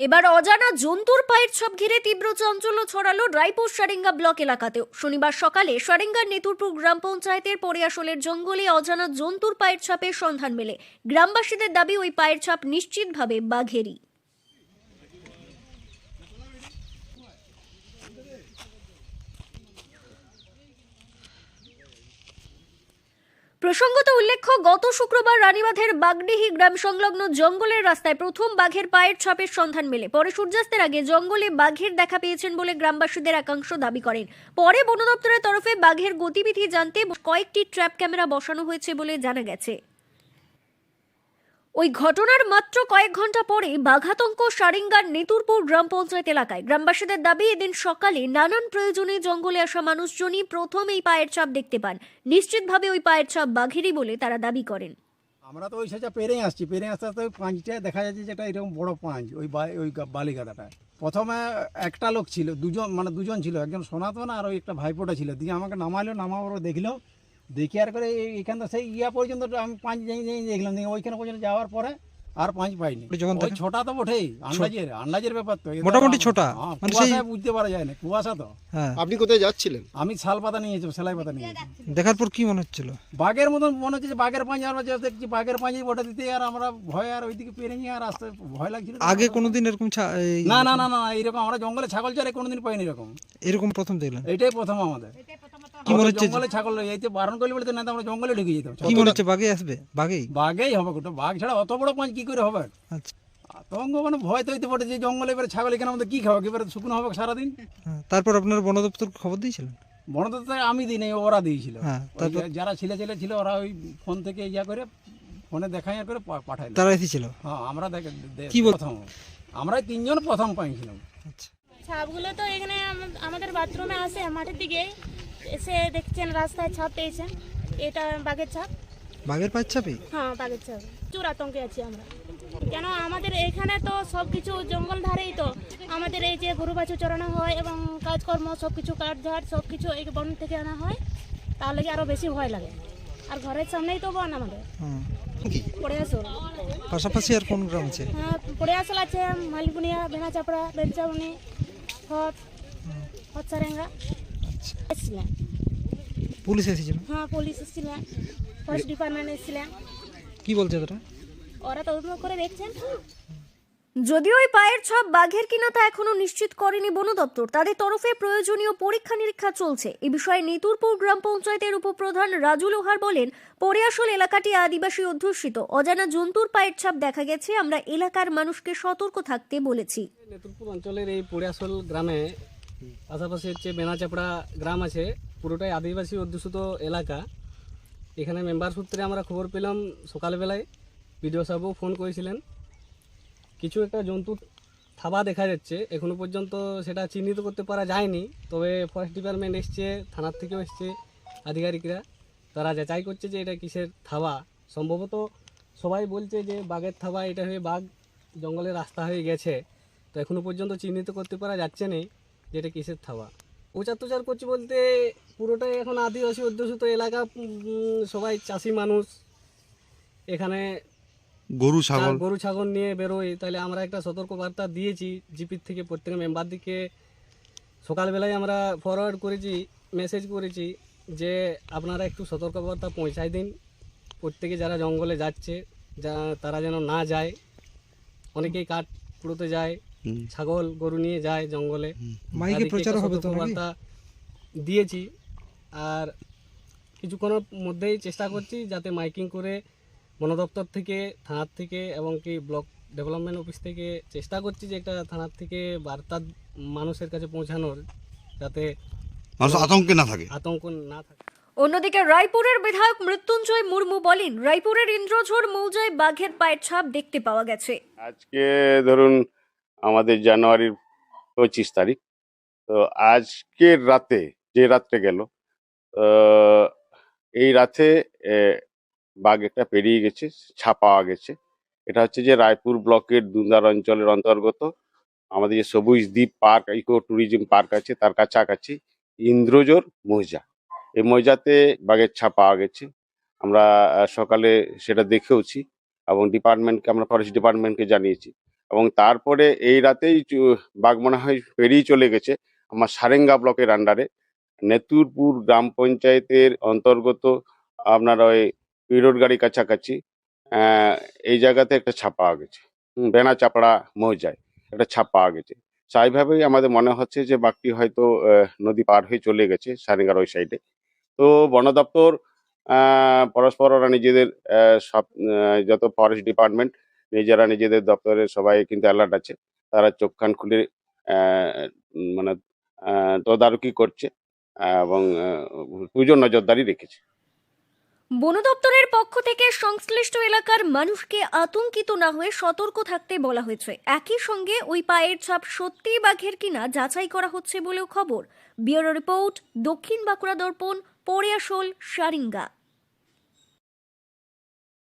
এবার অজানা জন্তুর পায়ের ছাপ ঘিরে তীব্র চাঞ্চল্য ছড়ালো রায়পুর সারেঙ্গা ব্লক এলাকাতেও। শনিবার সকালে সারেঙ্গার নেতুরপুর গ্রাম পঞ্চায়েতের পরিয়াশলের জঙ্গলে অজানা জন্তুর পায়ের ছাপের সন্ধান মেলে। গ্রামবাসীদের দাবি, ওই পায়ের ছাপ নিশ্চিতভাবে বাঘেরই। প্রসঙ্গত উল্লেখ্য, গত শুক্রবার রানীবাঁধের বাগডিহি গ্রাম সংলগ্ন জঙ্গলের রাস্তায় প্রথম বাঘের পায়ের ছাপের সন্ধান মেলে। পরে সূর্যাস্তের আগে জঙ্গলে বাঘের দেখা পেয়েছেন বলে গ্রামবাসীদের একাংশ দাবি করেন। পরে বন দপ্তরের তরফে বাঘের গতিবিধি জানতে কয়েকটি ট্র্যাপ ক্যামেরা বসানো হয়েছে বলে জানা গেছে। ওই ঘটনার মাত্র কয়েক ঘণ্টা পরে বাঘাতঙ্ক সারিঙ্গার নেতুরপুর গ্রাম পঞ্চায়েত এলাকায় গ্রামবাসীদের দাবি, এদিন সকালে নানান প্রয়োজনে জঙ্গলে আসা মানুষজনই প্রথম এই পায়ের ছাপ দেখতে পান। নিশ্চিতভাবে ওই পায়ের ছাপ বাঘেরই বলে তারা দাবি করেন। আমরা তো ওই সাইডটা পেরেই আসছি। পেরে আসতে আসতে পাঁচটা দেখা যাচ্ছে যেটা এরকম বড় পাঁচ, ওই ওই বালিগাদাটায় প্রথমে একটা লোক ছিল, দুজন মানে দুজন ছিল, একজন সনাতন আর ওই একটা ভাইপোটা ছিল। দিয়ে আমাকে নামাইলো নামাবার দেখল দেখি আর করে এইখান থেকে সেই ইয়া পর্যন্ত আমি পাঁচ দেখলাম ওইখানে পর্যন্ত যাওয়ার পরে আর পাঁচ পাইনি। যখন ছোটা তো বটেই আন্দাজের আন্দাজের ব্যাপার তো। মোটামুটি ছোটা, হ্যাঁ, মানে সেই- কুয়াশায় বুঝতে পারা যায় না কুয়াশা তো। হ্যাঁ। আপনি কোথায় যাচ্ছিলেন? আমি শাল পাতা নিয়েছি সেলাই পাতা নিয়েছি দেখার পর কি মনে হচ্ছিল? বাঘের মতন মনে হচ্ছে যে বাঘের পাঁচ আমরা যা দেখছি বাঘের পাঁচে ওটা দিতে আর আমরা ভয় আর ওইদিকে পেরে নিয়ে আর আসতে ভয় লাগছিল। আগে কোনোদিন এরকম ছা- না না না না এইরকম আমরা জঙ্গলে ছাগল চারে কোনোদিন পাইনি এরকম। এরকম প্রথম দেখলাম এটাই প্রথম আমাদের। কি মনে হচ্ছে জঙ্গলে ছাগল এইতে বারণ করলে বলতে না আমরা জঙ্গলে ঢুকে যেতাম। কি মনে হচ্ছে বাঘে আসবে? বাঘেই? বাঘেই হবে গোটা বাঘ ছাড়া অত বড় পাঁচ কি করে হবে? আচ্ছা। আতঙ্ক মানে ভয় তো হইতে পারে যে জঙ্গলে এবারে ছাগল এখানে আমাদের কি খাবে এবারে শুকনো হবে সারাদিন। হ্যাঁ, তারপর আপনার বন দপ্তর খবর দিয়েছিলেন? বনদপ্তর আমি দিই নাই ওরা দিয়েছিল। হ্যাঁ, যারা ছেলে ছেলে ছিল ওরা ওই ফোন থেকে ইয়া করে ফোনে দেখাই করে পা- পাঠাইলো। তারা এসেছিল হ্যাঁ আমরা কি প্রথম। আমরা তিনজন প্রথম পাইছিলাম। আচ্ছা। ছাপগুলো তো এখানে আমাদের বাথরুমে আসে মাঠের দিকে। এসে দেখছেন রাস্তায় ছাপ পেয়েছেন এটা বাঘের ছাপ। বাঘের পায়ের চাপে হ্যাঁ বাঘের ছাপ। চোর আতঙ্কে আছি আমরা। কেন আমাদের এখানে তো সব কিছু জঙ্গল ধারেই তো। আমাদের এই যে গরু বাছু চড়ানো হয় এবং কাজকর্ম সব কিছু কাঠঝাড় সব কিছু এই বন থেকে আনা হয় তাহলে কি আরও বেশি ভয় লাগে? আর ঘরের সামনেই তো বন আমাদের। পড়ে আসল পাশাপাশি আর কোন গ্রাম আছে? হ্যাঁ পড়ে আসল আছে মালিপুনিয়া বেনা চাপড়া বেলচাউনি হট হট সারেঙ্গা। পুলিশ এসেছিল? হ্যাঁ পুলিশ এসেছিলেন ফরেস্ট ডিপার্টমেন্ট এসেছিলেন কি বলছে তারা ওরা তদন্ত করে দেখছেন। যদিও ওই পায়ের ছাপ বাঘের কিনা তা এখনও নিশ্চিত করেনি বন দপ্তর। তাদের তরফে প্রয়োজনীয় পরীক্ষা নিরীক্ষা চলছে। এ বিষয়ে নেতুরপুর গ্রাম পঞ্চায়েতের উপপ্রধান রাজু লোহার বলেন পরিয়াসল এলাকাটি আদিবাসী অধ্যুষিত। অজানা জন্তুর পায়ের ছাপ দেখা গেছে। আমরা এলাকার মানুষকে সতর্ক থাকতে বলেছি। নেতুরপুর অঞ্চলের এই পড়িয়াশোল গ্রামে পাশাপাশি হচ্ছে বেনাচাপড়া গ্রাম আছে, পুরোটাই আদিবাসী অধ্যুষিত এলাকা। এখানে মেম্বার সূত্রে আমরা খবর পেলাম সকালবেলায়, বিডিও সাহেবও ফোন করেছিলেন। কিছু একটা জন্তু থাবা দেখা যাচ্ছে, এখনও পর্যন্ত সেটা চিহ্নিত করতে পারা যায়নি, তবে ফরেস্ট ডিপার্টমেন্ট এসছে, থানার থেকেও এসছে আধিকারিকরা। তারা যাচাই করছে যে এটা কিসের থাবা। সম্ভবত সবাই বলছে যে বাঘের থাবা, এটা হয়ে বাঘ জঙ্গলের রাস্তা হয়ে গেছে। তো এখনও পর্যন্ত চিহ্নিত করতে পারা যাচ্ছে না যে এটা কিসের থাবা। প্রচার তোচার করছি বলতে পুরোটাই এখন আদিবাসী অধ্যুষিত এলাকা সবাই চাষি মানুষ। এখানে গরু ছাগল। গরু ছাগল নিয়ে বেরোই। তাহলে আমরা একটা সতর্ক বার্তা দিয়েছি জিপির থেকে প্রত্যেক মেম্বার দিকে। সকালবেলায় আমরা ফরওয়ার্ড করেছি মেসেজ করেছি যে আপনারা একটু সতর্কবার্তা পৌঁছায় দিন। প্রত্যেকে যারা জঙ্গলে যাচ্ছে যা তারা যেন না যায়। অনেকেই কাঠ কুড়োতে যায়। ছাগল গরু নিয়ে যায় জঙ্গলে। মাইকে প্রচার হবে তো সতর্কবার্তা দিয়েছি। আর কিছুক্ষণের মধ্যেই চেষ্টা করছি যাতে মাইকিং করে বন দপ্তর থেকে থানার থেকে এবং কি ব্লক ডেভেলপমেন্ট অফিস থেকে চেষ্টা করছি যে একটা থানার থেকে বার্তা মানুষের কাছে পৌঁছানোর যাতে আতঙ্কে না থাকে। আতঙ্ক না থাকে। অন্যদিকে রায়পুরের বিধায়ক মৃত্যুঞ্জয় মুর্মু বলেন রায়পুরের ইন্দ্রঝোড় মৌজায় বাঘের পায়ের ছাপ দেখতে পাওয়া গেছে। আজকে ধরুন আমাদের জানুয়ারির পঁচিশ তারিখ। তো আজকের রাতে যে রাত্রে গেল এই রাতে বাঘ একটা পেরিয়ে গেছে, ছাপ গেছে। এটা হচ্ছে যে রায়পুর ব্লকের দুন্দার অঞ্চলের অন্তর্গত। আমাদের যে সবুজ দ্বীপ পার্ক, ইকো ট্যুরিজম পার্ক আছে, তার কাছাকাছি ইন্দ্রজোর মৌজা। এই মৌজাতে বাঘের ছাপ পাওয়া গেছে। আমরা সকালে সেটা দেখেওছি এবং ডিপার্টমেন্টকে, আমরা ফরেস্ট ডিপার্টমেন্টকে জানিয়েছি। এবং তারপরে এই রাতেই চু- বাঘ মনে হয় পেরিয়ে চলে গেছে আমার সারেঙ্গা ব্লকের আন্ডারে নেতুরপুর গ্রাম পঞ্চায়েতের অন্তর্গত আপনার ওই পিরোড গাড়ি কাছাকাছি এই জায়গাতে একটা ছাপ গেছে। বেনা চাপড়া মৌজায় একটা ছাপ গেছে। স্বাভাবিকভাবেই আমাদের মনে হচ্ছে যে বাঘটি হয়তো নদী পার হয়ে চলে গেছে সারেঙ্গার ওই সাইডে তো বন দপ্তর আহ, পরস্পর ওরা নিজেদের সব যত ফরেস্ট ডিপার্টমেন্ট নিজেরা নিজেদের দপ্তরে সবাই কিন্তু অ্যালার্ট আছে। তারা চোখ কান খুলে মানে তদারকি করছে এবং পুজো নজরদারি রেখেছে। বন দপ্তরের পক্ষ থেকে সংশ্লিষ্ট এলাকার মানুষকে আতঙ্কিত না হয়ে সতর্ক থাকতে বলা হয়েছে। একই সঙ্গে ওই পায়ের ছাপ সত্যিই বাঘের কিনা যাচাই করা হচ্ছে বলেও খবর। ব্যুরো রিপোর্ট, দক্ষিণ বাঁকুড়া দর্পণ পরিয়াশোল সারিঙ্গা।